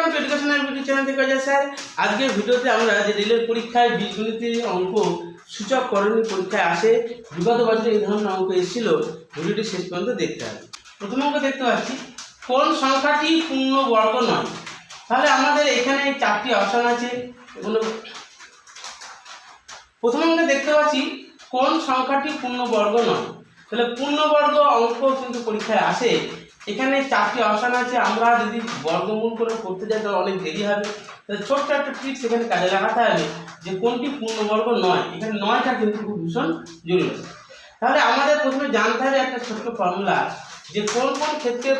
Welcome to educational video channel থেকে Ajay sir. আজকের ভিডিওতে আমরা যে রেলের পরীক্ষায় বীজগণিতের অঙ্ক সূচক করণীয় পরীক্ষায় আসে বিগত বছরে এই ধরনের অঙ্ক এসেছিল, ভিডিওটি শেষ পর্যন্ত দেখতে হবে। প্রথম অঙ্ক দেখতে পাচ্ছি, কোন সংখ্যাটি পূর্ণ বর্গ নয়? তাহলে আমাদের এখানে চারটি অপশন আছে। এগুলো প্রথম অঙ্কে দেখতে পাচ্ছি, কোন সংখ্যাটি পূর্ণ বর্গ নয়? তাহলে পূর্ণবর্গ অঙ্ক কিন্তু পরীক্ষায় আসে এখানে চারটি অপশান আছে, আমরা যদি বর্গমূল করে করতে যাই, তাহলে অনেক দেরি হবে। তাহলে ছোট্ট একটা ট্রিক্স এখানে কাজে লাগাতে হবে যে কোনটি পূর্ণবর্গ নয়। এখানে নয়টা কিন্তু খুব ভীষণ জরুরি। তাহলে আমাদের প্রথমে জানতে হবে একটা ছোট্ট ফর্মুলা যে কোন কোন ক্ষেত্রে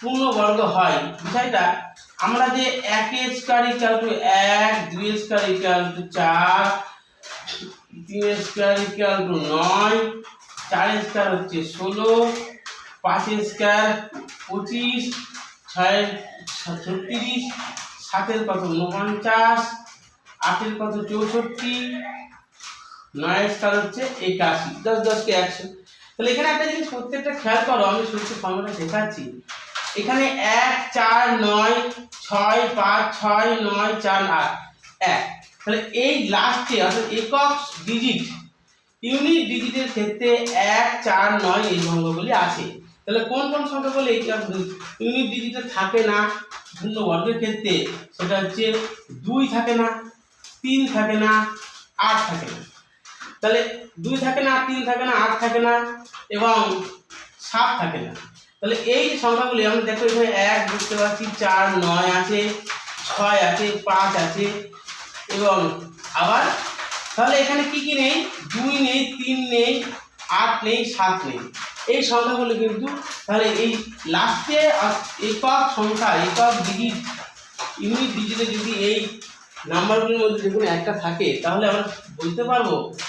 পূর্ণবর্গ হয়। বিষয়টা, আমরা যে এক স্কোয়ার ইকাল টু এক, দুই স্কোয়ার ইকাল টু চার, তিন স্কোয়ার ইকাল টু নয়, চার স্কোয়ার হচ্ছে ষোলো পাঁচ স্কোয়ার পঁচিশ, ছয়, ছত্রিশ, সাতের কত উনপঞ্চাশ, আটের কত চৌষট্টি নয় স্কোয়ার হচ্ছে একাশি। দশ, দশকে একশো। তাহলে এখানে একটা জিনিস প্রত্যেকটা খেয়াল করো, আমি সূত্র ফর্মুলা শেখাচ্ছি। এখানে এক, চার, নয়, ছয়, পাঁচ, ছয়, নয়, চার, আট, এক। তাহলে এই লাস্টে অর্থাৎ একক ডিজিট ইউনিট ডিজিটের ক্ষেত্রে এক, চার, নয় এই ভঙ্গগুলি আছে। তাহলে কোন কোন সংখ্যাগুলো এই ইউনিট ডিজিটে থাকে না পূর্ণ বর্গের ক্ষেত্রে, সেটা হচ্ছে দুই থাকে না, তিন থাকে না, আট থাকে না। তাহলে দুই থাকে না, তিন থাকে না, আট থাকে না, এবং সাত থাকে না। তাহলে এই সংখ্যাগুলি আমি দেখো এখানে এক বুঝতে পারছি, চার, নয় আছে, ছয় আছে, পাঁচ আছে, এবং আবার তাহলে এখানে কি কি নেই? দুই নেই, তিন নেই, আট নেই, সাত নেই। এই সংখ্যাগুলো কিন্তু তাহলে এই লাস্টে একক সংখ্যা একক ডিজিট ইউনিট ডিজিটে যদি এই নাম্বারগুলির মধ্যে যে কোনো একটা থাকে, তাহলে আমরা বলতে পারব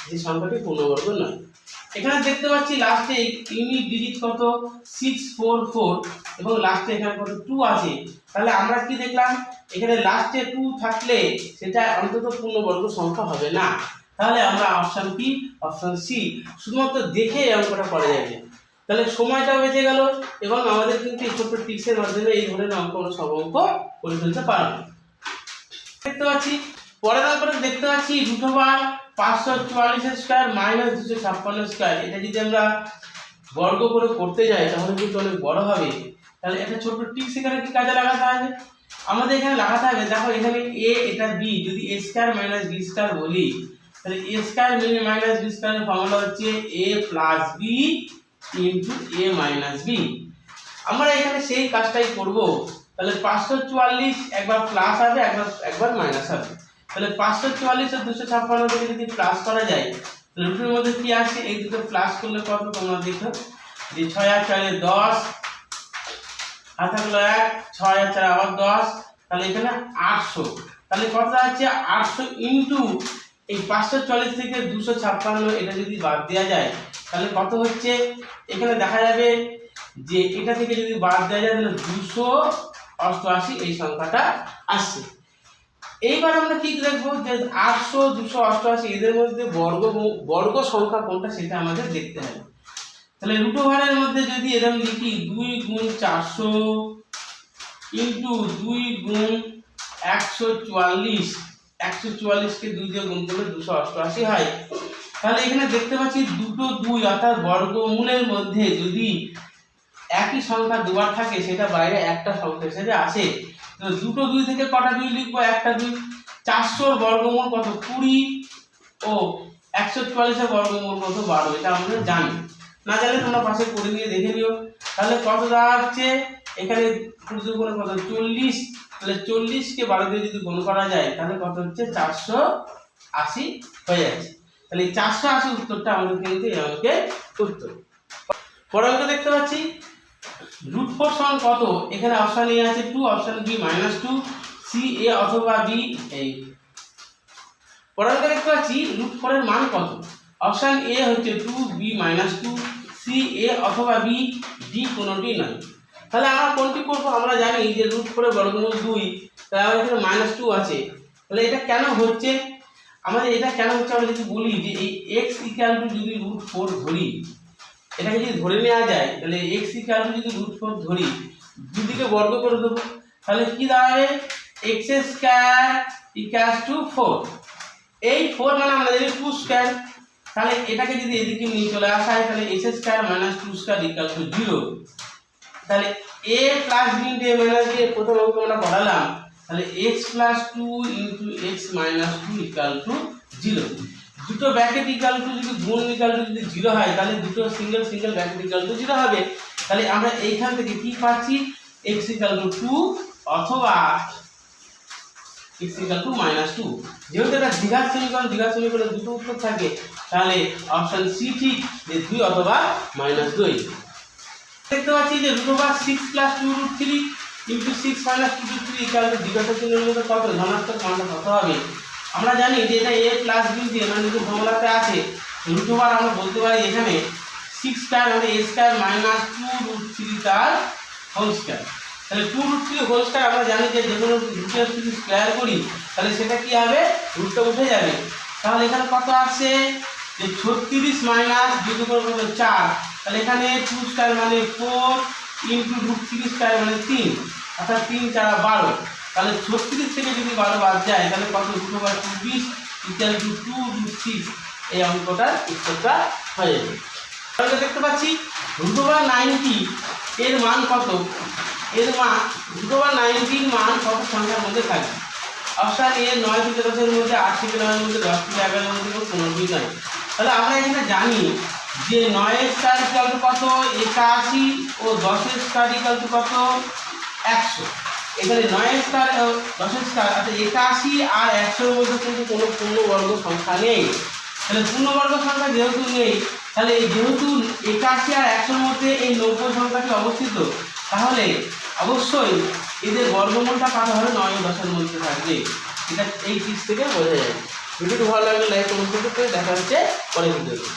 যে সংখ্যাটি পূর্ণবর্গ নয়। এখানে দেখতে পাচ্ছি লাস্টে ইউনিট ডিজিট কত? সিক্স ফোর ফোর এবং লাস্টে এখানে কত? টু আছে। তাহলে আমরা কি দেখলাম? এখানে লাস্টে টু থাকলে সেটা অন্তত পূর্ণবর্গ সংখ্যা হবে না। তাহলে আমরা অপশান কি অপশান সি শুধুমাত্র দেখে অঙ্কটা করা যাবে। তাহলে সময়টাও বেঁচে গেল এবং আমাদের কিন্তু এই ছোট্ট টিক্সের মাধ্যমে এই ধরনের অঙ্ক আমরা সব অঙ্ক করে ফেলতে পারব দেখতে পাচ্ছি পরে তারপরে দেখতে পাচ্ছি রুট ওভার পাঁচশো চুয়াল্লিশ স্কোয়ার মাইনাস দুশো ছাপ্পান্ন স্কোয়ার এটা যদি আমরা বর্গ করে করতে যাই, তাহলে কিন্তু অনেক বড় হবে। তাহলে একটা ছোট্ট টিপস এখানে কি কাজে লাগাতে হবে? আমাদের এখানে লাগাতে হবে, দেখো এখানে এ এটা বি যদি A square minus B square বলি, তাহলে এ স্কোয়ার মাইনাস বি স্কোয়ারের ফর্মুলা হচ্ছে A plus B into A minus B আমরা এখানে সেই কাজটাই করব। তাহলে পাঁচশো চুয়াল্লিশ একবার প্লাস হবে, একবার একবার মাইনাস হবে। তাহলে পাঁচশো চুয়াল্লিশ আর দুশো ছাপ্পান্ন থেকে যদি প্লাস করা যায়, তাহলে রুটের মধ্যে কি আসে? এই দুটো প্লাস করলে কত? তোমরা দেখো। যে ছয় আর চারে দশ আর থাকল এক, ছয় আর চার আবার দশ। তাহলে এখানে আটশো। তাহলে কত আছে আটশো ইন্টু এই পাঁচশো চল্লিশ থেকে দুশো ছাপ্পান্ন এটা যদি বাদ দেওয়া যায়, তাহলে কত হচ্ছে? এখানে দেখা যাবে যে এটা থেকে যদি বাদ দেওয়া যায়, তাহলে দুশো অষ্টআশি এই সংখ্যাটা আসছে। এইবার আমরা কি দেখব যে আটশো, দুশো অষ্টআশি এদের মধ্যে বর্গ বর্গ সংখ্যা কোনটা সেটা আমাদের দেখতে হবে। তাহলে রুট ওভারের মধ্যে যদি এরকম লিখি, দুই গুণ চারশো ইন্টু দুই গুণ একশো চুয়াল্লিশ একশো চুয়াল্লিশকে দুই দিয়ে গুণ করলে দুশো অষ্টআশি হয়। তাহলে এখানে দেখতে পাচ্ছি দুটো দুই অর্থাৎ বর্গমূলের মধ্যে যদি একই সংখ্যা দুবার থাকে, সেটা বাইরে একটা সংখ্যা হিসেবে আসে। তো দুটো দুই থেকে কটা দুই লিখব? একটা দুই। চারশোর বর্গমূল কত? কুড়ি। ও, একশো চুয়াল্লিশের বর্গমূল কত? বারো। এটা আমরা জানি। না জানলে তোমরা পাশে করে নিয়ে দেখে নিও। তাহলে কত দাঁড়াচ্ছে এখানে দুগুণে কত? চল্লিশ। তাহলে চল্লিশকে বারো দিয়ে যদি গুণ করা যায়, তাহলে কত হচ্ছে? চারশো আশি হয়ে যাচ্ছে। তাহলে এই চারশো আশি উত্তরটা আমাদের কিন্তু এই অঙ্কের উত্তর। পরের অঙ্ক দেখতে পাচ্ছি। রুট ফোর সমান কত? এখানে অপশান এ আছে two option B minus two C A অথবা বি এই পরের অঙ্ক দেখতে পাচ্ছি রুট ফোরের মান কত? অপশান এ হচ্ছে two B minus two C A অথবা বি ডি কোনোটি নয়। তাহলে আমরা কোনটি করব? আমরা জানি যে রুট ফোরের বর্গমূল দুই, তাহলে আমাদের এখানে মাইনাস টু আছে। তাহলে এটা কেন হচ্ছে? আমাদের এটা কেন হচ্ছে? আমরা যদি বলি যে এই এক্স ইকুয়াল টু যদি রুট ফোর ধরি, এটাকে যদি ধরে নেওয়া যায়, তাহলে এক্স ইকুয়াল টু যদি রুট ফোর ধরি, দুদিকে বর্গ করে দেবো। তাহলে কি দাঁড়াবে? X square equals to four এই ফোর মানে আমরা জানি টু স্কোয়ার তাহলে এটাকে যদি এদিকে নিয়ে চলে আসা হয়, তাহলে X square minus two square equal to zero তাহলে A plus B A minus B প্রথম অঙ্ক আমরা পড়ালাম তাহলে X plus two into X minus two equal to zero দুটো ব্র্যাকেট ইকাল টু যদি গুণ ইকাল টু যদি জিরো হয়, তাহলে দুটো single single bracket equal to zero হবে। তাহলে আমরা এইখান থেকে কি পাচ্ছি? এক্স ইকাল টু টু অথবা X equal to minus two যেহেতু এটা দ্বিঘাত সমীকরণ, দ্বিঘাত সমীকরণে দুটো উত্তর থাকে, তাহলে অপশন সি ঠিক, যে দুই অথবা মাইনাস দুই। দেখতে পাচ্ছি যে root over six plus two root three into six minus two root three equal to দ্বিঘাত চিহ্নের মধ্যে কত? ধনাত্মক মানটা কত হবে? আমরা জানি যে এটা এ প্লাস বি দিয়ে মানে যদি ফর্মুলাতে আছে রুট ওভার আমরা বলতে পারি এখানে সিক্স স্কয়ার মানে A square minus two root three তার হোল স্কয়ার তাহলে two root three whole square আমরা জানি যে যে কোনো রুটের যদি স্কয়ার করি, তাহলে সেটা কী হবে? রুটটা উঠে যাবে। তাহলে এখানে কত আসছে? যে ছত্রিশ মাইনাস দুটো কত চার তাহলে এখানে টু স্কয়ার মানে four into root three square মানে তিন, অর্থাৎ তিন চার বারো। তাহলে ছত্রিশ থেকে যদি বারো বাদ যায়, তাহলে কত? দুটো বার চব্বিশ equal to two root six এই অঙ্কটার উত্তরটা হয়ে যাবে। তাহলে দেখতে পাচ্ছি রুট ওভার নাইনটি এর মান কত? এর মান রুট ওভার নাইনটির মান কত সংখ্যার মধ্যে থাকবে? অপশান এ নয় থেকে দশের মধ্যে, আট থেকে নয়ের মধ্যে, দশ থেকে এগারোর মধ্যে, কোনো পনেরোই নয় তাহলে আমরা এখানে জানি যে নয়ের স্টার ইকাল টু কত? একাশি ও দশের স্টার ইকাল টু কত? একশো। এখানে নয়ের স্টার দশের স্টার অর্থাৎ একাশি আর একশোর মধ্যে কিন্তু কোনো পূর্ণবর্গ সংখ্যা নেই। তাহলে পূর্ণবর্গ সংখ্যা যেহেতু নেই, তাহলে যেহেতু একাশি আর একশোর মধ্যে এই নব্বই সংখ্যাটি অবস্থিত, তাহলে অবশ্যই এদের বর্গমূলটা কাটা হবে নয় দশের মধ্যে থাকবে। এটা এই টিপস থেকে বোঝা যায় ভিডিওটি ভালো লাগলে লাইক কমেন্ট করতে, দেখা হচ্ছে পরে ভিডিওতে।